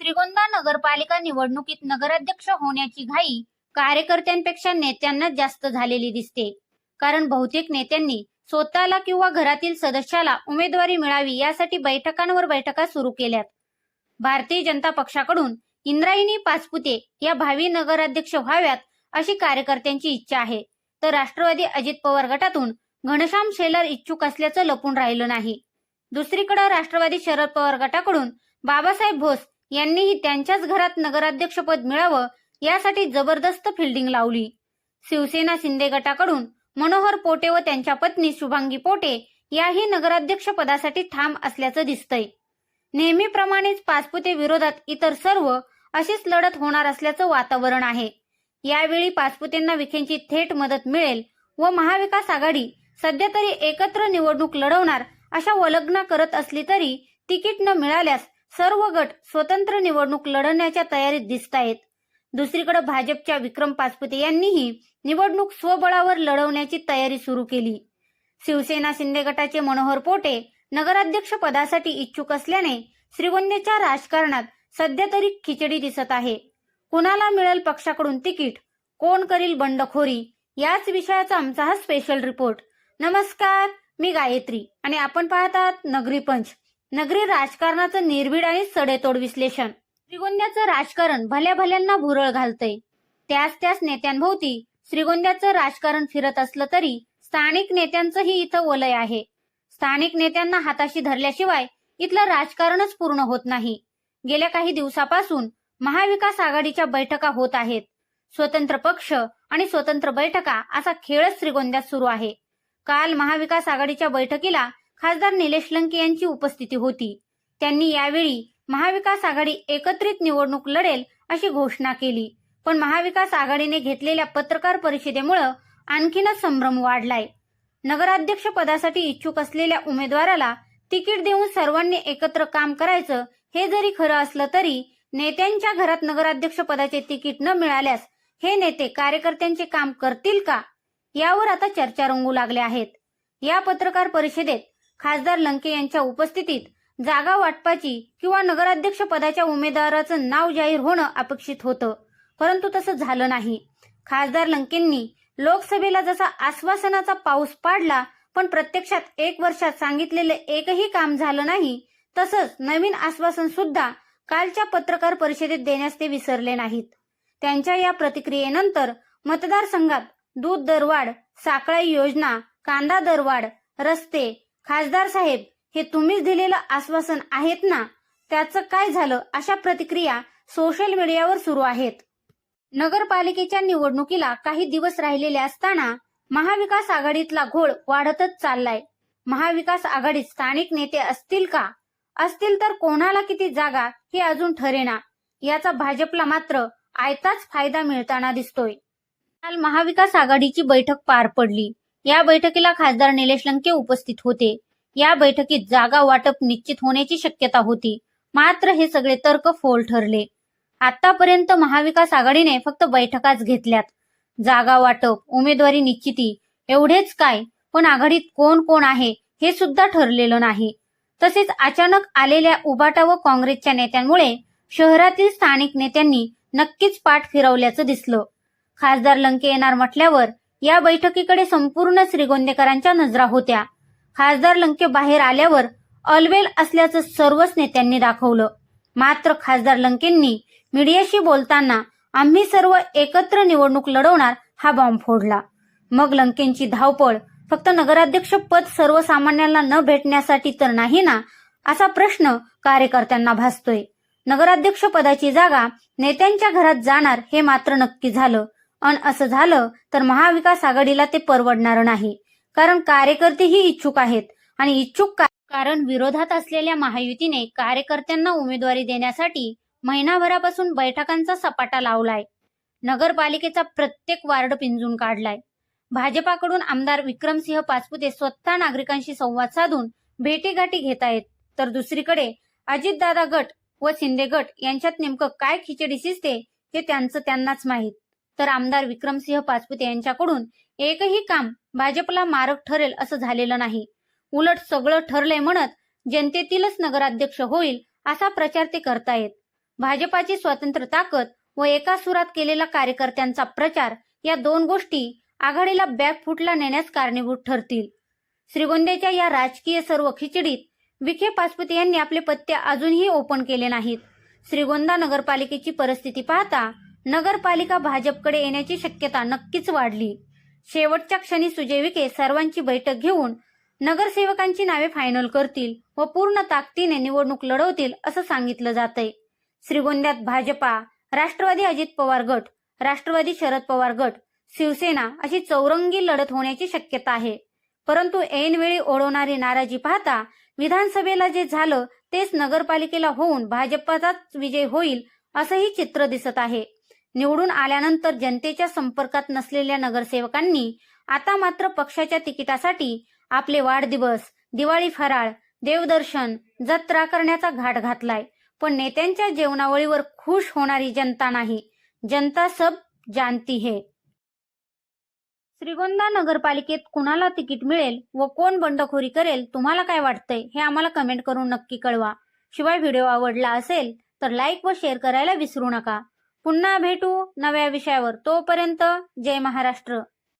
श्रीगोंदा नगरपालिका निवडणुकीत नगराध्यक्ष होण्याची घाई कार्यकर्त्यांपेक्षा नेत्यांनाच जास्त झालेली दिसते. कारण बहुतेक नेत्यांनी स्वतःला किंवा घरातील सदस्याला उमेदवारी मिळावी यासाठी बैठकांवर बैठका सुरू केल्यात. भारतीय जनता पक्षाकडून इंद्रायणी पाचपुते या भावी नगराध्यक्ष व्हाव्यात अशी कार्यकर्त्यांची इच्छा आहे. तर राष्ट्रवादी अजित पवार गटातून घनश्याम शेलार इच्छुक असल्याचं लपून राहिलं नाही. दुसरीकडे राष्ट्रवादी शरद पवार गटाकडून बाबासाहेब भोस यांनीही त्यांच्याच घरात नगराध्यक्षपद मिळावं यासाठी जबरदस्त फिल्डिंग लावली. शिवसेना शिंदे गटाकडून मनोहर पोटे व त्यांच्या पत्नी शुभांगी पोटे याही नगराध्यक्ष पदासाठी ठाम असल्याचं दिसतंय. नेहमीप्रमाणेच पाचपुते विरोधात इतर सर्व अशीच लढत होणार असल्याचं वातावरण आहे. यावेळी पाचपुतेंना विखेंची थेट मदत मिळेल व महाविकास आघाडी सध्या तरी एकत्र निवडणूक लढवणार अशा वलग्ना करत असली तरी तिकीट न मिळाल्यास सर्व गट स्वतंत्र निवडणूक लढवण्याच्या तयारीत दिसत आहेत. दुसरीकडे भाजपच्या विक्रम पाचपुते यांनीही निवडणूक स्वबळावर लढवण्याची तयारी सुरू केली. शिवसेना शिंदे गटाचे मनोहर पोटे नगराध्यक्ष पदासाठी इच्छुक असल्याने श्रीगोंद्याच्या राजकारणात सध्या तरी खिचडी दिसत आहे. कुणाला मिळेल पक्षाकडून तिकीट कोण करील बंडखोरी याच विषयाचा आमचा हा स्पेशल रिपोर्ट नमस्कार मी गायत्री आणि आपण पाहतात नगरी पंच. नगरी राजकारणाचं निर्भीड आणि सडेतोड विश्लेषण. श्रीगोंद्याचं राजकारण भल्या भल्यांना भुरळ घालतंय. त्याच त्याच नेत्यांभोवती श्रीगोंद्याचं राजकारण फिरत असलं तरी स्थानिक नेत्यांचंही इथं वलय आहे. स्थानिक नेत्यांना हाताशी धरल्याशिवाय इथलं राजकारणच पूर्ण होत नाही. गेल्या काही दिवसापासून महाविकास आघाडीच्या बैठका होत आहेत. स्वतंत्र पक्ष आणि स्वतंत्र बैठका असा खेळच श्रीगोंद्यात सुरू आहे. काल महाविकास आघाडीच्या बैठकीला खासदार निलेश लंके यांची उपस्थिती होती. त्यांनी यावेळी महाविकास आघाडी एकत्रित निवडणूक लढेल अशी घोषणा केली. पण महाविकास आघाडीने घेतलेल्या पत्रकार परिषदेमुळं आणखीनच संभ्रम वाढलाय. नगराध्यक्ष पदासाठी इच्छुक असलेल्या उमेदवाराला तिकीट देऊन सर्वांनी एकत्र काम करायचं हे जरी खरं असलं तरी नेत्यांच्या घरात नगराध्यक्ष पदाचे तिकीट न मिळाल्यास हे नेते कार्यकर्त्यांचे काम करतील का? यावर आता चर्चा रंगू लागल्या आहेत. या पत्रकार परिषदेत खासदार लंके यांच्या उपस्थितीत जागा वाटपाची किंवा नगराध्यक्ष पदाच्या उमेदवाराचं नाव जाहीर होणं अपेक्षित होतं परंतु तसं झालं नाही. खासदार लंकेंनी लोकसभेला जसा आश्वासनाचा पाऊस पाडला पण प्रत्यक्षात एक वर्षात सांगितलेलं एकही काम झालं नाही तसंच नवीन आश्वासन सुद्धा कालच्या पत्रकार परिषदेत देण्यास ते विसरले नाहीत. त्यांच्या या प्रतिक्रियेनंतर मतदारसंघात दूध दरवाढ साखळी योजना कांदा दरवाढ रस्ते खासदार साहेब हे तुम्हीच दिलेलं आश्वासन आहेत ना? त्याचं काय झालं? अशा प्रतिक्रिया सोशल मीडियावर सुरू आहेत. नगरपालिकेच्या निवडणुकीला काही दिवस राहिलेले असताना महाविकास आघाडीतला घोळ वाढतच चाललाय. महाविकास आघाडीत स्थानिक नेते असतील का? असतील तर कोणाला किती जागा हे अजून ठरेना याचा भाजपला मात्र आयताच फायदा मिळताना दिसतोय. काल महाविकास आघाडीची बैठक पार पडली. या बैठकीला खासदार निलेश लंके उपस्थित होते. या बैठकीत जागा वाटप निश्चित होण्याची शक्यता होती. मात्र हे सगळे तर्क फोल ठरले. आतापर्यंत महाविकास आघाडीने फक्त बैठकाच घेतल्यात. जागा वाटप उमेदवारी निश्चिती एवढेच काय? पण आघाडीत कोण कोण आहे हे सुद्धा ठरलेलं नाही. तसेच अचानक आलेल्या उबाटा व काँग्रेसच्या नेत्यांमुळे शहरातील स्थानिक नेत्यांनी नक्कीच पाठ फिरवल्याचं दिसलं. खासदार लंके येणार म्हटल्यावर या बैठकीकडे संपूर्ण श्रीगोंदेकरांच्या नजरा होत्या. खासदार लंके बाहेर आल्यावर अलवेल असल्याचं सर्वच नेत्यांनी दाखवलं. मात्र खासदार लंकेंनी मीडियाशी बोलताना आम्ही सर्व एकत्र निवडणूक लढवणार हा बॉम्ब फोडला. मग लंकेंची धावपळ फक्त नगराध्यक्ष पद सर्वसामान्यांना न भेटण्यासाठी तर नाही ना असा प्रश्न कार्यकर्त्यांना भासतोय. नगराध्यक्ष पदाची जागा नेत्यांच्या घरात जाणार हे मात्र नक्की झालं. अन असं झालं तर महाविकास आघाडीला ते परवडणार नाही. कारण कार्यकर्तेही इच्छुक आहेत आणि इच्छुक कारण विरोधात असलेल्या महायुतीने कार्यकर्त्यांना उमेदवारी देण्यासाठी महिनाभरापासून बैठकांचा सपाटा लावलाय. नगरपालिकेचा प्रत्येक वार्ड पिंजून काढलाय. भाजपाकडून आमदार विक्रमसिंह पाचपुते स्वतः नागरिकांशी संवाद साधून भेटीगाठी घेत आहेत तर दुसरीकडे अजितदादा गट व शिंदे गट यांच्यात नेमकं काय खिचडी शिजते हे त्यांचं त्यांनाच माहीत. तर आमदार विक्रमसिंह पाचपुते यांच्याकडून एकही काम भाजपला मारक ठरेल असं झालेलं नाही. उलट सगळं ठरलंय म्हणत जनतेतीलच नगराध्यक्ष होईल असा प्रचार ते करतायत. भाजपाची स्वतंत्र ताकद व एका सुरात केलेला कार्यकर्त्यांचा प्रचार या दोन गोष्टी आघाडीला बॅग फुटला नेण्यास कारणीभूत ठरतील. श्रीगोंद्याच्या या राजकीय सर्व खिचडीत विखे पासपुते यांनी आपले पत्ते अजूनही ओपन केले नाहीत. श्रीगोंदा नगरपालिकेची परिस्थिती पाहता नगरपालिका भाजपकडे येण्याची शक्यता नक्कीच वाढली. शेवटच्या क्षणी सुजय विखे सर्वांची बैठक घेऊन नगरसेवकांची नावे फायनल करतील व पूर्ण ताकदीने निवडणूक लढवतील असं सांगितलं जातंय. श्रीगोंद्यात भाजपा राष्ट्रवादी अजित पवार गट राष्ट्रवादी शरद पवार गट शिवसेना अशी चौरंगी लढत होण्याची शक्यता आहे. परंतु ऐनवेळी ओढवणारी नाराजी पाहता विधानसभेला जे झालं तेच नगरपालिकेला होऊन भाजपचाच विजय होईल असंही चित्र दिसत आहे. निवडून आल्यानंतर जनतेच्या संपर्कात नसलेल्या नगरसेवकांनी आता मात्र पक्षाच्या तिकिटासाठी आपले वाढदिवस दिवाळी फराळ देवदर्शन जत्रा करण्याचा घाट घातलाय. पण नेत्यांच्या जेवणावळीवर खुश होणारी जनता नाही. जनता सब जानती है. श्रीगोंदा नगरपालिकेत कुणाला तिकीट मिळेल व कोण बंडखोरी करेल तुम्हाला काय वाटतंय हे आम्हाला कमेंट करून नक्की कळवा. शिवाय व्हिडिओ आवडला असेल तर लाईक व शेअर करायला विसरू नका. पुन्हा भेटू नव्या विषयावर. तोपर्यंत जय महाराष्ट्र.